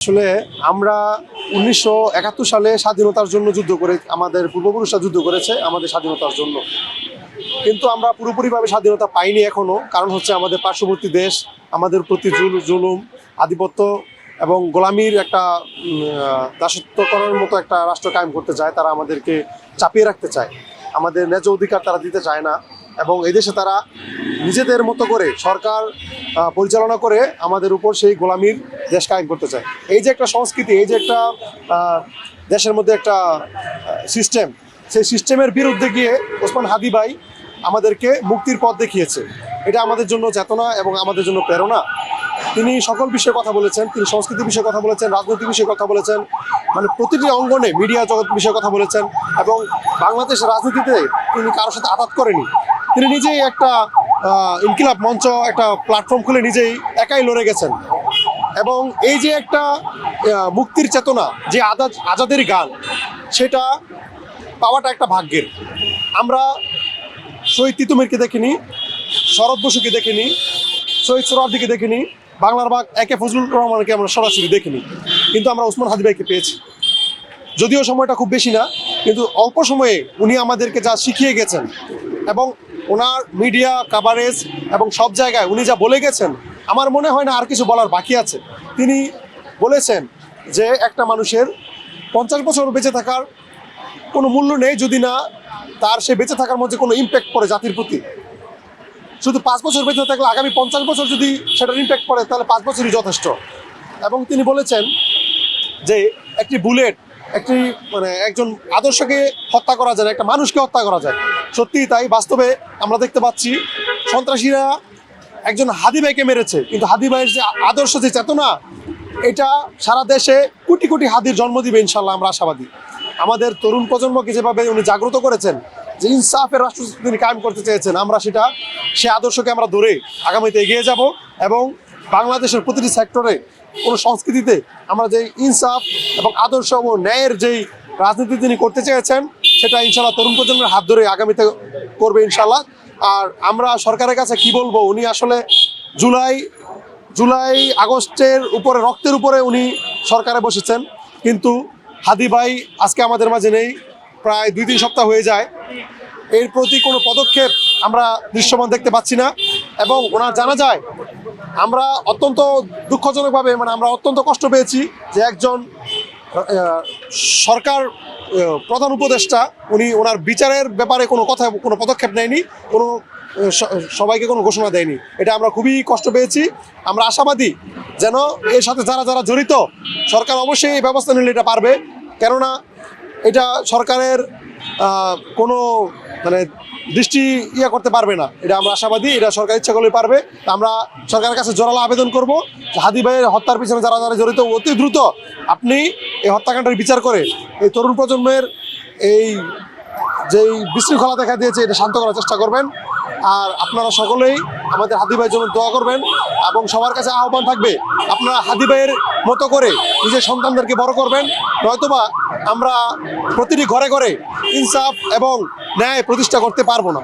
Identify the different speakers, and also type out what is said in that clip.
Speaker 1: আসলে আমরা উনিশশো একাত্তর সালে স্বাধীনতার জন্য যুদ্ধ করে আমাদের পূর্বপুরুষরা যুদ্ধ করেছে আমাদের স্বাধীনতার জন্য। কিন্তু আমরা পুরোপুরিভাবে স্বাধীনতা পাইনি এখনও কারণ হচ্ছে আমাদের পার্শ্ববর্তী দেশ আমাদের প্রতি জুল- জুলুম আধিপত্য এবং গোলামির একটা উম, আহ, দাসত্ব করার মতো একটা রাষ্ট্র কায়েম করতে চায় তারা আমাদেরকে চাপিয়ে রাখতে চায়। আমাদের ন্যায্য অধিকার তারা দিতে চায় না এবং এই দেশে তারা নিজেদের মতো করে সরকার পরিচালনা করে আমাদের উপর সেই গোলামির দেশ কায়েম করতে চায়। এই যে একটা সংস্কৃতি, এই যে একটা দেশের মধ্যে একটা সিস্টেম সেই সিস্টেমের বিরুদ্ধে গিয়ে ওসমান হাদি ভাই আমাদেরকে মুক্তির পথ দেখিয়েছে। এটা আমাদের জন্য চেতনা এবং আমাদের জন্য প্রেরণা। তিনি সকল বিষয়ে কথা বলেছেন, তিনি সংস্কৃতি বিষয়ে কথা বলেছেন রাজনৈতিক বিষয়ে কথা বলেছেন মানে প্রতিটি অঙ্গনে মিডিয়া জগৎ বিষয়ে কথা বলেছেন এবং বাংলাদেশ রাজনীতিতে তিনি কারোর সাথে আঘাত করেনি। তিনি নিজেই একটা ইনকিলাব মঞ্চ একটা প্ল্যাটফর্ম খুলে নিজেই একাই লড়ে গেছেন। এবং এই যে একটা মুক্তির চেতনা, যে আজাদ আজাদের গান, সেটা পাওয়াটা একটা ভাগ্যের। আমরা শহীদ তিতুমিরকে দেখিনি শরৎ বসুকে দেখিনি, শহীদ সোহরার্দিকে দেখিনি, বাংলার বাগ একে ফজলুর রহমানকে আমরা সরাসরি দেখিনি। কিন্তু আমরা ওসমান হাদি ভাইকে পেয়েছি। যদিও সময়টা খুব বেশি না, কিন্তু অল্প সময়ে উনি আমাদেরকে যা শিখিয়ে গেছেন এবং ওনার মিডিয়া কাভারেজ এবং সব জায়গায় উনি যা বলে গেছেন, আমার মনে হয় না আর কিছু বলার বাকি আছে। তিনি বলেছেন যে একটা মানুষের পঞ্চাশ বছর বেঁচে থাকার কোনো মূল্য নেই যদি না তার সে বেঁচে থাকার মধ্যে কোনো ইম্প্যাক্ট পড়ে জাতির প্রতি। শুধু পাঁচ বছর বেঁচে থাকলে আগামী পঞ্চাশ বছর যদি সেটার ইম্প্যাক্ট পড়ে, তাহলে পাঁচ বছরই যথেষ্ট। এবং তিনি বলেছেন যে একটি বুলেট একটি মানে একজন আদর্শকে হত্যা করা যায় একটা মানুষকে হত্যা করা যায়। সত্যিই তাই, বাস্তবে আমরা দেখতে পাচ্ছি, সন্ত্রাসীরা একজন হাদি ভাইকে মেরেছে। কিন্তু হাদি ভাইয়ের যে আদর্শ, যে চেতনা, এটা সারা দেশে কোটি কোটি হাদির জন্ম দিবে ইনশাল্লাহ আমরা আশাবাদী। আমাদের তরুণ প্রজন্মকে যেভাবে উনি জাগ্রত করেছেন, যে ইনসাফের রাষ্ট্র তিনি কায়েম করতে চেয়েছেন, আমরা সেটা, সে আদর্শকে আমরা ধরে আগামীতে এগিয়ে যাব এবং বাংলাদেশের প্রতিটি সেক্টরে কোনো সংস্কৃতিতে আমরা যে ইনসাফ এবং আদর্শ ও ন্যায়ের যেই রাজনীতি তিনি করতে চেয়েছেন, সেটা ইনশাল্লাহ তরুণ প্রজন্মের হাত ধরে আগামীতে করবে ইনশাল্লাহ আর আমরা সরকারের কাছে কি বলব, উনি আসলে জুলাই জুলাই আগস্টের উপরে, রক্তের উপরে উনি সরকারে বসেছেন। কিন্তু হাদি ভাই আজকে আমাদের মাঝে নেই, প্রায় দুই, তিন সপ্তাহ হয়ে যায়। এর প্রতি কোনো পদক্ষেপ আমরা দৃশ্যমান দেখতে পাচ্ছি না এবং ওনার জানা যায় আমরা অত্যন্ত দুঃখজনকভাবে মানে আমরা অত্যন্ত কষ্ট পেয়েছি যে একজন সরকার প্রধান উপদেষ্টা, উনি ওনার বিচারের ব্যাপারে কোনো কথা, কোনো পদক্ষেপ নেয়নি, কোনো সবাইকে কোনো ঘোষণা দেয়নি। এটা আমরা খুবই কষ্ট পেয়েছি। আমরা আশাবাদী যেন এর সাথে যারা যারা জড়িত, সরকার অবশ্যই এই ব্যবস্থা নিলে এটা পারবে। কেননা এটা সরকারের কোনো মানে দৃষ্টি ইয়া করতে পারবে না। এটা আমরা আশাবাদী, এটা সরকার ইচ্ছা করলে পারবে। আমরা সরকারের কাছে জোরালো আবেদন করব। হাদি ভাইয়ের হত্যার পিছনে যারা যারা জড়িত, অতি দ্রুত আপনি এই হত্যাকাণ্ডের বিচার করে এই তরুণ প্রজন্মের এই যেই বিশৃঙ্খলা দেখা দিয়েছে, এটা শান্ত করার চেষ্টা করবেন। আর আপনারা সকলেই আমাদের হাদি ভাইয়ের জন্য দোয়া করবেন। এবং সবার কাছে আহ্বান থাকবে, আপনারা হাদি ভাইয়ের মতো করে নিজের সন্তানদেরকে বড় করবেন। নয়তোবা আমরা প্রতিটি ঘরে ঘরে ইনসাফ এবং ন্যায় প্রতিষ্ঠা করতে পারব না।